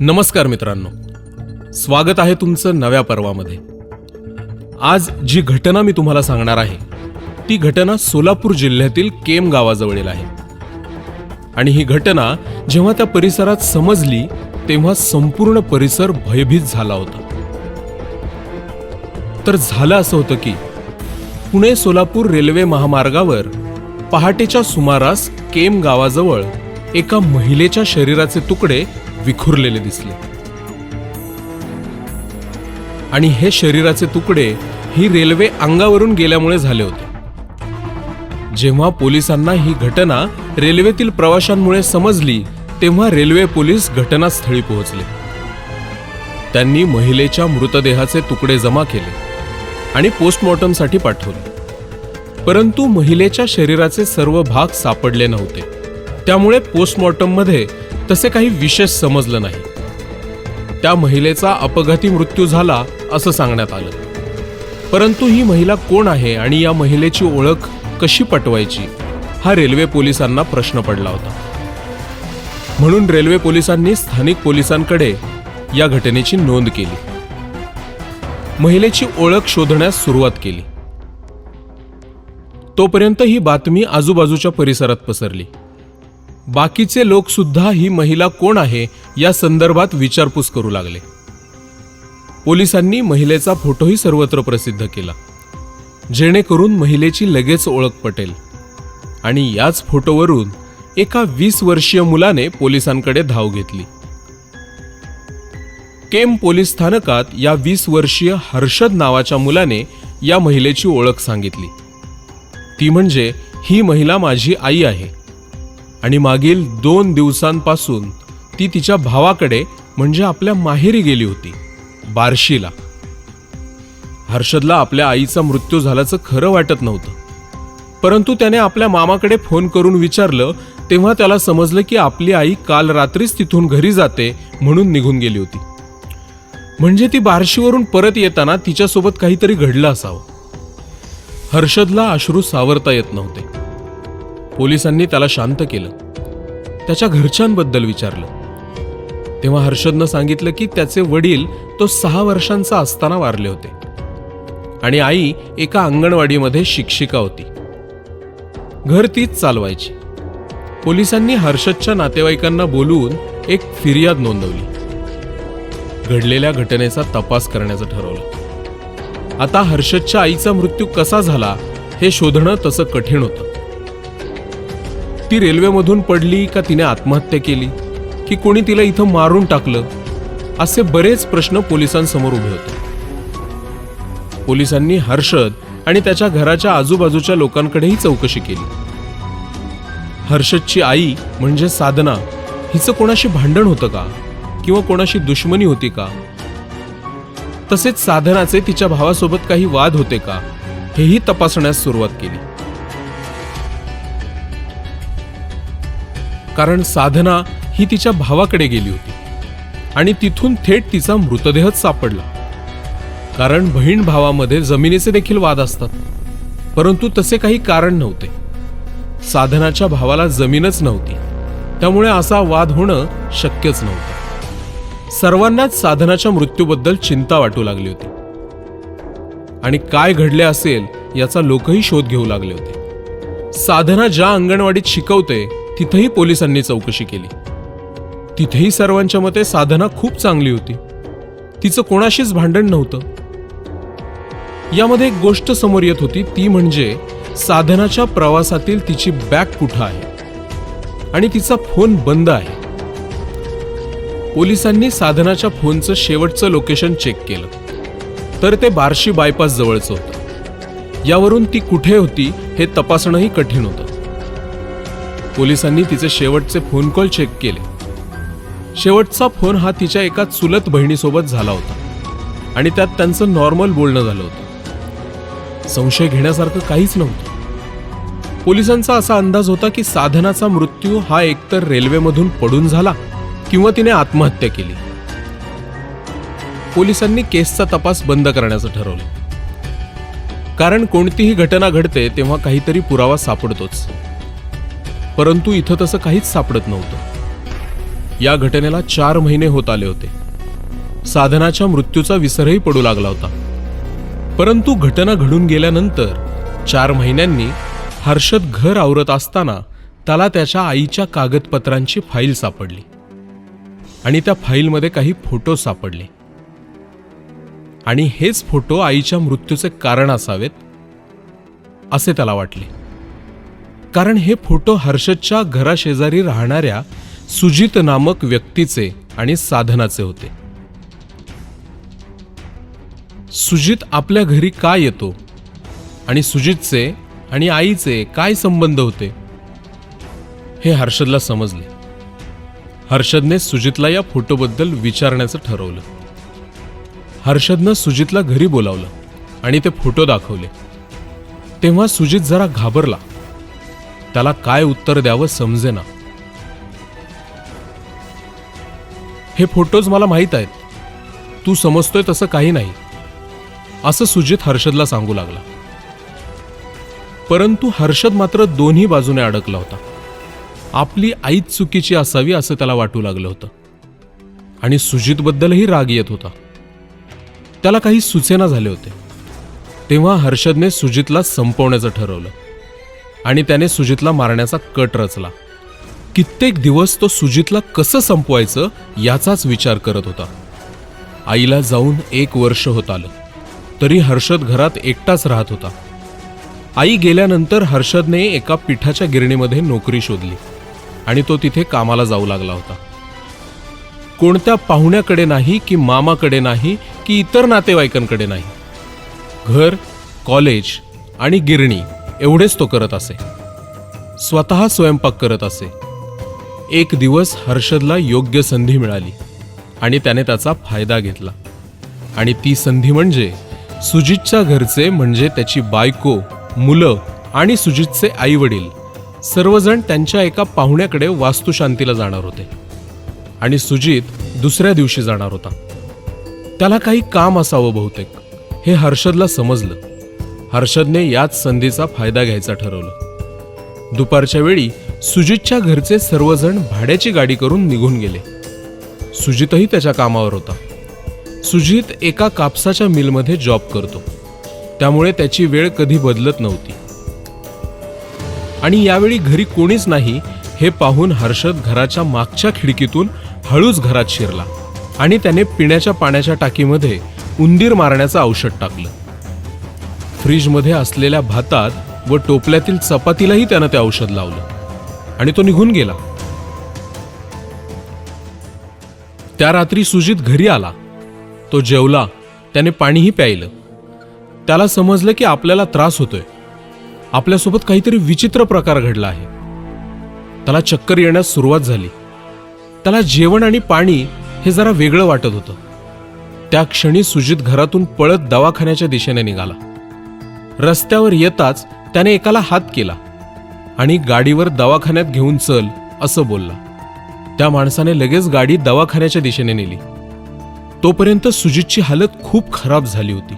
नमस्कार मित्रांनो. स्वागत आहे तुमचं नव्या पर्वामध्ये. आज जी घटना मी तुम्हाला सांगणार आहे ती घटना सोलापूर जिल्ह्यातील केम गावाजवळील आहे. आणि ही घटना जेव्हा त्या परिसरात समजली तेव्हा संपूर्ण परिसर भयभीत झाला होता. तर झालं असं होतं की पुणे सोलापूर रेल्वे महामार्गावर पहाटेच्या सुमारास केम गावाजवळ एका महिलेच्या शरीराचे तुकडे विखुरलेले दिसले. आणि हे शरीराचे तुकडे ही रेल्वे अंगावरून गेल्यामुळे झाले होते. जेव्हा पोलिसांना ही घटना रेल्वेतील प्रवाशांमुळे समजली तेव्हा रेल्वे पोलीस घटनास्थळी पोहोचले. त्यांनी महिलेच्या मृतदेहाचे तुकडे जमा केले आणि पोस्टमॉर्टमसाठी पाठवले. परंतु महिलेच्या शरीराचे सर्व भाग सापडले नव्हते. त्यामुळे पोस्टमॉर्टममध्ये तसे काही विशेष समजलं नाही. त्या महिलेचा अपघाती मृत्यू झाला असं सांगण्यात आलं. परंतु ही महिला कोण आहे आणि या महिलेची ओळख कशी पटवायची हा रेल्वे पोलिसांना प्रश्न पडला होता. म्हणून रेल्वे पोलिसांनी स्थानिक पोलिसांकडे या घटनेची नोंद केली. महिलेची ओळख शोधण्यास सुरुवात केली. तोपर्यंत ही बातमी आजूबाजूच्या परिसरात पसरली. बाकीचे लोक सुद्धा ही महिला कोण आहे या संदर्भात विचारपूस करू लागले. पोलिसांनी महिलेचा फोटोही सर्वत्र प्रसिद्ध केला. जेणेकरून महिलेची लगेच ओळख पटेल. आणि याच फोटोवरून एका वीस वर्षीय मुलाने पोलिसांकडे धाव घेतली. केम पोलीस स्थानकात या वीस वर्षीय हर्षद नावाच्या मुलाने या महिलेची ओळख सांगितली. ती म्हणजे ही महिला माझी आई आहे. आणि मागील दोन दिवसांपासून ती तिच्या भावाकडे म्हणजे आपल्या माहेरी गेली होती बार्शीला. हर्षदला आपल्या आईचा मृत्यू झाल्याचं खरं वाटत नव्हतं. परंतु त्याने आपल्या मामाकडे फोन करून विचारलं तेव्हा त्याला समजलं की आपली आई काल रात्रीच तिथून घरी जाते म्हणून निघून गेली होती. म्हणजे ती बार्शीवरून परत येताना तिच्यासोबत काहीतरी घडलं असावं. हर्षदला अश्रू सावरता येत नव्हते. पोलिसांनी त्याला शांत केलं. त्याच्या घरच्यांबद्दल विचारलं. तेव्हा हर्षदनं सांगितलं की त्याचे वडील तो सहा वर्षांचा असताना वारले होते. आणि आई एका अंगणवाडीमध्ये शिक्षिका होती. घर तीच चालवायची. पोलिसांनी हर्षदच्या नातेवाईकांना बोलवून एक फिर्याद नोंदवली. घडलेल्या घटनेचा तपास करण्याचं ठरवलं. आता हर्षदच्या आईचा मृत्यू कसा झाला हे शोधणं तसं कठीण होतं. ती रेल्वेमधून पडली का तिने आत्महत्या केली? की कोणी तिला इथं मारून टाकलं? असे बरेच प्रश्न पोलिसांसमोर उभे होते. पोलिसांनी हर्षद आणि त्याच्या घराच्या आजूबाजूच्या लोकांकडेही चौकशी केली. हर्षदची आई म्हणजे साधना हिचं कोणाशी भांडण होतं का? किंवा कोणाशी दुश्मनी होती का? तसेच साधनाचे तिच्या भावासोबत काही वाद होते का? हेही तपासण्यास सुरुवात केली. कारण साधना ही तिच्या भावाकडे गेली होती. आणि तिथून थेट तिचा मृतदेहच सापडला. कारण बहीण भावामध्ये जमिनीचे देखील वाद असतात. परंतु तसे काही कारण नव्हते. साधनाच्या भावाला जमीनच नव्हती. त्यामुळे असा वाद होणं शक्यच नव्हतं. सर्वांनाच साधनाच्या मृत्यूबद्दल चिंता वाटू लागली होती. आणि काय घडले असेल याचा लोकही शोध घेऊ लागले होते. साधना ज्या अंगणवाडीत शिकवते तिथेही पोलिसांनी चौकशी केली. तिथेही सर्वांच्या मते साधना खूप चांगली होती. तिचं कोणाशीच भांडण नव्हतं. यामध्ये एक गोष्ट समोर येत होती ती म्हणजे साधनाच्या प्रवासातील तिची बॅग कुठं आहे? आणि तिचा फोन बंद आहे. पोलिसांनी साधनाच्या फोनचं शेवटचं लोकेशन चेक केलं. तर ते बार्शी बायपास जवळचं होतं. यावरून ती कुठे होती हे तपासणंही कठीण होतं. पोलिसांनी तिचे शेवटचे फोन कॉल चेक केले. शेवटचा फोन हा तिच्या एका चुलत बहिणीसोबत झाला होता. आणि त्यात त्यांचं नॉर्मल बोलणं झालं होतं. संशय घेण्यासारखं काहीच नव्हतं. पोलिसांचा असा अंदाज होता की साधनाचा मृत्यू हा एकतर रेल्वेमधून पडून झाला किंवा तिने आत्महत्या केली. पोलिसांनी केसचा तपास बंद करण्याचं ठरवलं. कारण कोणतीही घटना घडते तेव्हा काहीतरी पुरावा सापडतोच. परंतु इथं तसं काहीच सापडत नव्हतं. या घटनेला चार महिने होत आले होते. साधनाच्या मृत्यूचा विसरही पडू लागला होता. परंतु घटना घडून गेल्यानंतर चार महिन्यांनी हर्षद घर आवरत असताना त्याला त्याच्या आईच्या कागदपत्रांची फाईल सापडली. आणि त्या फाईलमध्ये काही फोटो सापडले. आणि हेच फोटो आईच्या मृत्यूचे कारण असावेत असे त्याला वाटले. कारण हे फोटो हर्षदच्या घराशेजारी राहणाऱ्या सुजित नामक व्यक्तीचे आणि साधनाचे होते. सुजित आपल्या घरी का येतो? आणि सुजितचे आणि आईचे काय संबंध होते? हे हर्षदला समजले. हर्षदने सुजितला या फोटोबद्दल विचारण्याचं ठरवलं. हर्षदनं सुजितला घरी बोलावलं आणि ते फोटो दाखवले. तेव्हा सुजित जरा घाबरला. त्याला काय उत्तर द्यावं समजेना. हे फोटोज मला माहीत आहेत. तू समजतोय तसं काही नाही. असं सुजित हर्षदला सांगू लागला. परंतु हर्षद मात्र दोन्ही बाजूने अडकला होता. आपली आईच चुकीची असावी असं त्याला वाटू लागलं होतं. आणि सुजितबद्दलही राग येत होता. त्याला काही सुचेना झाले होते. तेव्हा हर्षदने सुजितला संपवण्याचं ठरवलं. आणि त्याने सुजितला मारण्याचा कट रचला. कित्येक दिवस तो सुजितला कसं संपवायचं याचाच विचार करत होता. आईला जाऊन एक वर्ष होत आलं. तरी हर्षद घरात एकटाच राहत होता. आई गेल्यानंतर हर्षदने एका पिठाच्या गिरणीमध्ये नोकरी शोधली आणि तो तिथे कामाला जाऊ लागला होता. कोणत्या पाहुण्याकडे नाही की मामाकडे नाही की इतर नातेवाईकांकडे नाही. घर कॉलेज आणि गिरणी एवढेच तो करत असे. स्वतः स्वयंपाक करत असे. एक दिवस हर्षदला योग्य संधी मिळाली आणि त्याने त्याचा फायदा घेतला. आणि ती संधी म्हणजे सुजितच्या घरचे म्हणजे त्याची बायको मुलं आणि सुजितचे आई वडील सर्वजण त्यांच्या एका पाहुण्याकडे वास्तुशांतीला जाणार होते. आणि सुजित दुसऱ्या दिवशी जाणार होता. त्याला काही काम असावं बहुतेक हे हर्षदला समजलं. हर्षदने याच संधीचा फायदा घ्यायचा ठरवलं. दुपारच्या वेळी सुजितच्या घरचे सर्वजण भाड्याची गाडी करून निघून गेले. सुजितही त्याच्या कामावर होता. सुजित एका कापसाच्या मिलमध्ये जॉब करतो. त्यामुळे त्याची वेळ कधी बदलत नव्हती. आणि यावेळी घरी कोणीच नाही हे पाहून हर्षद घराच्या मागच्या खिडकीतून हळूच घरात शिरला आणि त्याने पिण्याच्या पाण्याच्या टाकीमध्ये उंदीर मारण्याचं औषध टाकलं. फ्रीजमध्ये असलेल्या भातात व टोपल्यातील चपातीलाही त्यानं ते औषध लावलं. आणि तो निघून गेला. त्या रात्री सुजित घरी आला. तो जेवला. त्याने पाणीही प्यायलं. त्याला समजलं की आपल्याला त्रास होतोय. आपल्यासोबत काहीतरी विचित्र प्रकार घडला आहे. त्याला चक्कर येण्यास सुरुवात झाली. त्याला जेवण आणि पाणी हे जरा वेगळं वाटत होतं. त्या क्षणी सुजित घरातून पळत दवाखान्याच्या दिशेने निघाला. रस्त्यावर येताच त्याने एकाला हात केला आणि गाडीवर दवाखान्यात घेऊन चल असं बोलला. त्या माणसाने लगेच गाडी दवाखान्याच्या दिशेने नेली. तोपर्यंत सुजितची हालत खूप खराब झाली होती.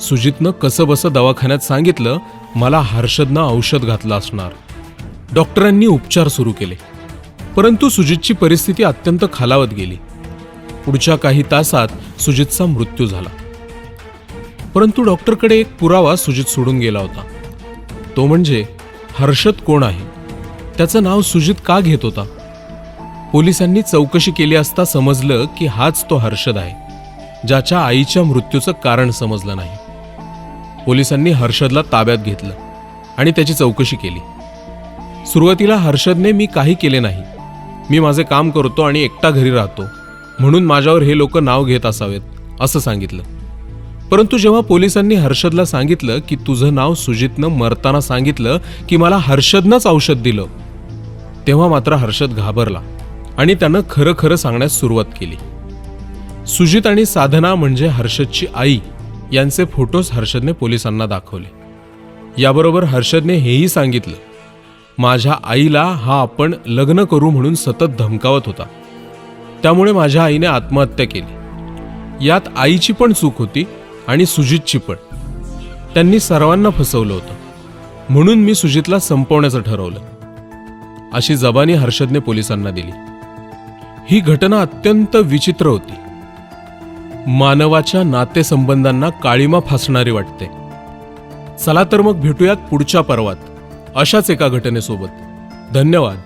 सुजितनं कसं बसं दवाखान्यात सांगितलं मला हर्षदनं औषध घातलं असणार. डॉक्टरांनी उपचार सुरू केले. परंतु सुजितची परिस्थिती अत्यंत खालावत गेली. पुढच्या काही तासात सुजितचा मृत्यू झाला. परंतु डॉक्टरकडे एक पुरावा सुजित सोडून गेला होता. तो म्हणजे हर्षद कोण आहे? त्याचं नाव सुजित का घेत होता? पोलिसांनी चौकशी केली असता समजलं की हाच तो हर्षद आहे ज्याच्या आईच्या मृत्यूचं कारण समजलं नाही. पोलिसांनी हर्षदला ताब्यात घेतलं आणि त्याची चौकशी केली. सुरुवातीला हर्षदने मी काही केले नाही. मी माझे काम करतो आणि एकटा घरी राहतो म्हणून माझ्यावर हे लोक नाव घेत असावेत असं सांगितलं. परंतु जेव्हा पोलिसांनी हर्षदला सांगितलं की तुझं नाव सुजितनं मरताना सांगितलं की मला हर्षदनंच औषध दिलं तेव्हा मात्र हर्षद घाबरला आणि त्यानं खरं खरं सांगण्यास सुरुवात केली. सुजित आणि साधना म्हणजे हर्षदची आई यांचे फोटोज हर्षदने पोलिसांना दाखवले. याबरोबर हर्षदने हेही सांगितलं माझ्या आईला हा आपण लग्न करू म्हणून सतत धमकावत होता. त्यामुळे माझ्या आईने आत्महत्या केली. यात आईची पण चूक होती आणि सुजितची पण. त्यांनी सर्वांना फसवलं होतं. म्हणून मी सुजितला संपवण्याचं ठरवलं. अशी जबानी हर्षदने पोलिसांना दिली. ही घटना अत्यंत विचित्र होती. मानवाच्या नातेसंबंधांना काळीमा फासणारी वाटते. चला तर मग भेटूयात पुढच्या पर्वात अशाच एका घटनेसोबत. धन्यवाद.